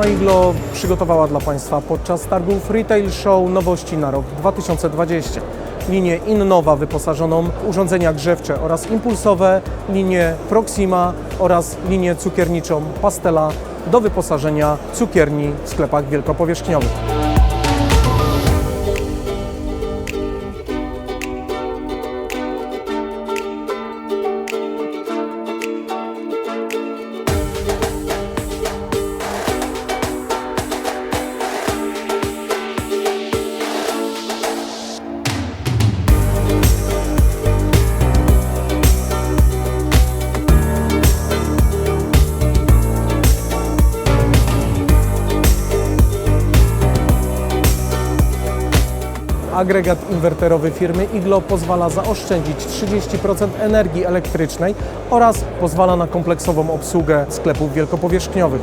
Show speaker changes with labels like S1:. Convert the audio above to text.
S1: Firma Iglo przygotowała dla Państwa podczas targów Retail Show nowości na rok 2020. Linię Innowa wyposażoną w urządzenia grzewcze oraz impulsowe, linię Proxima oraz linię cukierniczą Pastela do wyposażenia cukierni w sklepach wielkopowierzchniowych. Agregat inwerterowy firmy Iglo pozwala zaoszczędzić 30% energii elektrycznej oraz pozwala na kompleksową obsługę sklepów wielkopowierzchniowych.